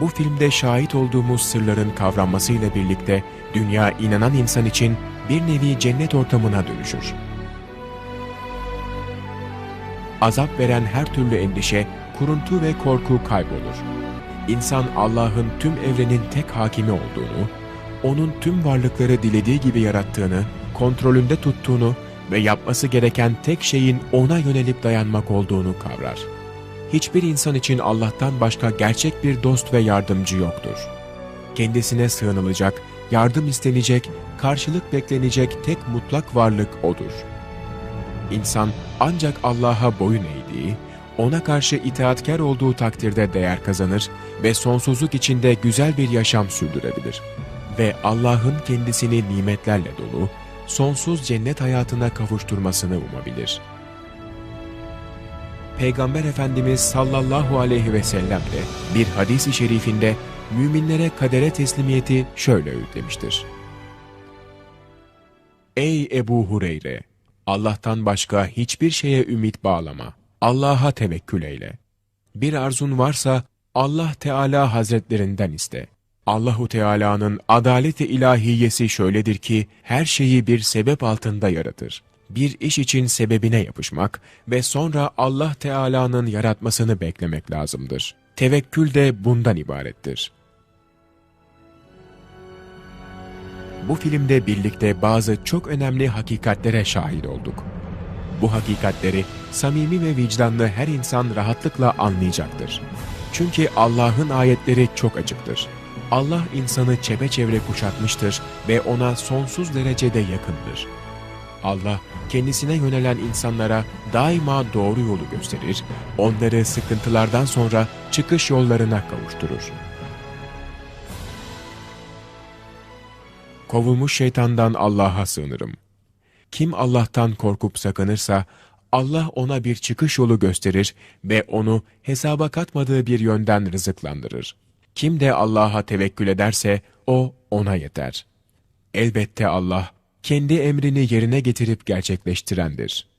Bu filmde şahit olduğumuz sırların kavranmasıyla birlikte dünya inanan insan için bir nevi cennet ortamına dönüşür. Azap veren her türlü endişe, kuruntu ve korku kaybolur. İnsan Allah'ın tüm evrenin tek hakimi olduğunu, onun tüm varlıkları dilediği gibi yarattığını, kontrolünde tuttuğunu ve yapması gereken tek şeyin ona yönelip dayanmak olduğunu kavrar. Hiçbir insan için Allah'tan başka gerçek bir dost ve yardımcı yoktur. Kendisine sığınılacak, yardım istenecek, karşılık beklenecek tek mutlak varlık O'dur. İnsan ancak Allah'a boyun eğdiği, ona karşı itaatkar olduğu takdirde değer kazanır ve sonsuzluk içinde güzel bir yaşam sürdürebilir. Ve Allah'ın kendisini nimetlerle dolu, sonsuz cennet hayatına kavuşturmasını umabilir. Peygamber Efendimiz sallallahu aleyhi ve sellem de bir hadis-i şerifinde müminlere kadere teslimiyeti şöyle öğütlemiştir. Ey Ebu Hureyre! Allah'tan başka hiçbir şeye ümit bağlama. Allah'a tevekkül eyle. Bir arzun varsa Allah Teala Hazretlerinden iste. Allahu Teala'nın adalet-i ilahiyesi şöyledir ki her şeyi bir sebep altında yaratır. Bir iş için sebebine yapışmak ve sonra Allah Teala'nın yaratmasını beklemek lazımdır. Tevekkül de bundan ibarettir. Bu filmde birlikte bazı çok önemli hakikatlere şahit olduk. Bu hakikatleri samimi ve vicdanlı her insan rahatlıkla anlayacaktır. Çünkü Allah'ın ayetleri çok açıktır. Allah insanı çepeçevre kuşatmıştır ve ona sonsuz derecede yakındır. Allah kendisine yönelen insanlara daima doğru yolu gösterir, onları sıkıntılardan sonra çıkış yollarına kavuşturur. Kovulmuş şeytandan Allah'a sığınırım. Kim Allah'tan korkup sakınırsa, Allah ona bir çıkış yolu gösterir ve onu hesaba katmadığı bir yönden rızıklandırır. Kim de Allah'a tevekkül ederse, o ona yeter. Elbette Allah, kendi emrini yerine getirip gerçekleştirendir.